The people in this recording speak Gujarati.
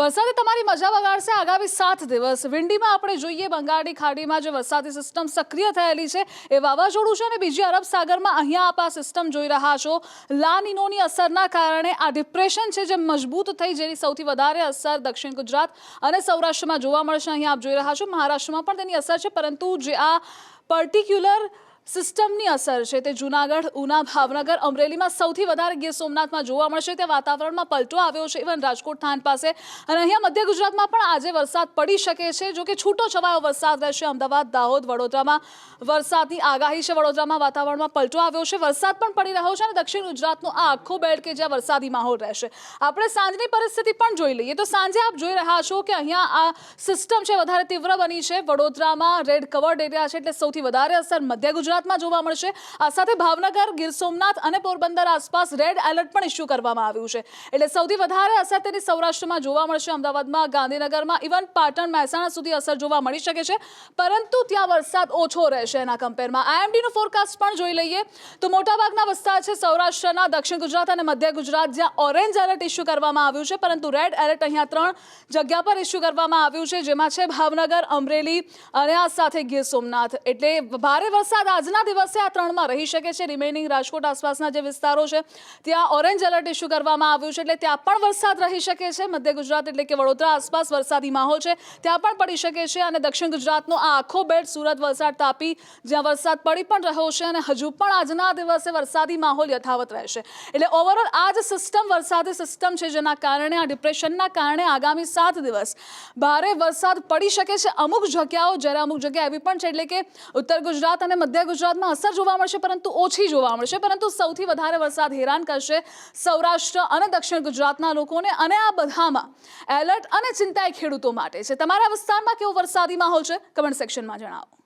વરસાદે તમારી મજા બગાડશે આગામી સાત દિવસ. વિંડીમાં આપણે જોઈએ બંગાળની ખાડીમાં જે વરસાદી સિસ્ટમ સક્રિય થયેલી છે એ વાવાઝોડું છે અને બીજી અરબ સાગરમાં અહીંયા આપ આ સિસ્ટમ જોઈ રહ્યા છો. લાનિનોની અસરના કારણે આ ડિપ્રેશન છે જે મજબૂત થઈ જેની સૌથી વધારે અસર દક્ષિણ ગુજરાત અને સૌરાષ્ટ્રમાં જોવા મળશે. અહીંયા આપ જોઈ રહ્યા છો, મહારાષ્ટ્રમાં પણ તેની અસર છે, પરંતુ જે આ પર્ટિક્યુલર સિસ્ટમની અસર છે. તે જૂનાગઢ, ઉના, ભાવનગર, અમરેલીમાં સૌથી વધારે ગીર સોમનાથમાં જોવા મળશે. તે વાતાવરણમાં પલટો આવ્યો છે. ઇવન રાજકોટ થાન પાસે. અને અહીંયા મધ્ય ગુજરાતમાં પણ આજે વરસાદ પડી શકે છે. જો કે છૂટો છવાયો વરસાદ રહેશે. અમદાવાદ, દાહોદ, વડોદરામાં વરસાદની આગાહી છે. વડોદરામાં વાતાવરણમાં પલટો આવ્યો છે. વરસાદ પણ પડી રહ્યો છે અને દક્ષિણ ગુજરાતનો આ આખો બેલ્ટ કે જ્યાં વરસાદી માહોલ રહેશે. આપણે સાંજની પરિસ્થિતિ પણ જોઈ લઈએ. તો સાંજે આપ જોઈ રહ્યા છો કે અહીંયા આ સિસ્ટમ છે, વધારે તીવ્ર બની છે. વડોદરામાં રેડ કવર્ડ એરિયા છે, એટલે સૌથી વધારે અસર મધ્ય ગુજરાતમાં જોવા મળશે. આ સાથે ભાવનગર, ગીર સોમનાથ અને પોરબંદર આસપાસ રેડ એલર્ટ પણ ઇસ્યુ કરવામાં આવ્યું છે. એટલે સૌથી વધારે અસર તેની સૌરાષ્ટ્રમાં જોવા મળશે. અમદાવાદમાં, ગાંધીનગરમાં ઇવન પાટણ, મહેસાણા સુધી અસર જોવા મળી શકે છે. પરંતુ ત્યાં વરસાદ ઓછો રહેશે એના કમ્પેરમાં આઈએમડીનું ફોરકાસ્ટ પણ જોઈ લઈએ. તો મોટાભાગના વિસ્તાર છે સૌરાષ્ટ્રના, દક્ષિણ ગુજરાત અને મધ્ય ગુજરાત, જ્યાં ઓરેન્જ એલર્ટ ઇસ્યુ કરવામાં આવ્યું છે. પરંતુ રેડ એલર્ટ અહીંયા ત્રણ જગ્યા પર ઇસ્યુ કરવામાં આવ્યું છે. જેમાં છે ભાવનગર, અમરેલી અને આ સાથે ગીર સોમનાથ. એટલે ભારે વરસાદ આજના દિવસે આ ત્રણમાં રહી શકે છે. રિમેનિંગ રાજકોટ આસપાસના જે વિસ્તારો છે, ત્યાં ઓરેન્જ એલર્ટ ઇસ્યુ કરવામાં આવ્યું છે, એટલે ત્યાં પણ વરસાદ રહી શકે છે. મધ્ય ગુજરાત એટલે કે વડોદરા આસપાસ વરસાદી માહોલ છે. ત્યાં પણ પડી શકે છે અને દક્ષિણ ગુજરાતનો આ આખો બેટ સુરત વલસાડ તાપી, જ્યાં વરસાદ પડી પણ રહ્યો છે અને હજુ પણ આજના દિવસે વરસાદી માહોલ યથાવત રહેશે. એટલે ઓવરઓલ આ જ સિસ્ટમ વરસાદી સિસ્ટમ છે જેના કારણે આ ડિપ્રેશનના કારણે આગામી સાત દિવસ ભારે વરસાદ પડી શકે છે. અમુક જગ્યાઓ, જ્યારે અમુક જગ્યા એવી પણ છે, એટલે કે ઉત્તર ગુજરાત અને મધ્ય ગુજરાતમાં અસર જોવા મળશે, પરંતુ ઓછી જોવા મળશે. પરંતુ સૌથી વધારે વરસાદ હેરાન કરશે સૌરાષ્ટ્ર અને દક્ષિણ ગુજરાતના લોકોને અને આ બધામાં એલર્ટ અને ચિંતા ખેડૂતો માટે છે. તમારા વિસ્તારમાં કેવો વરસાદી માહોલ છે? કમેન્ટ સેક્શનમાં જણાવો.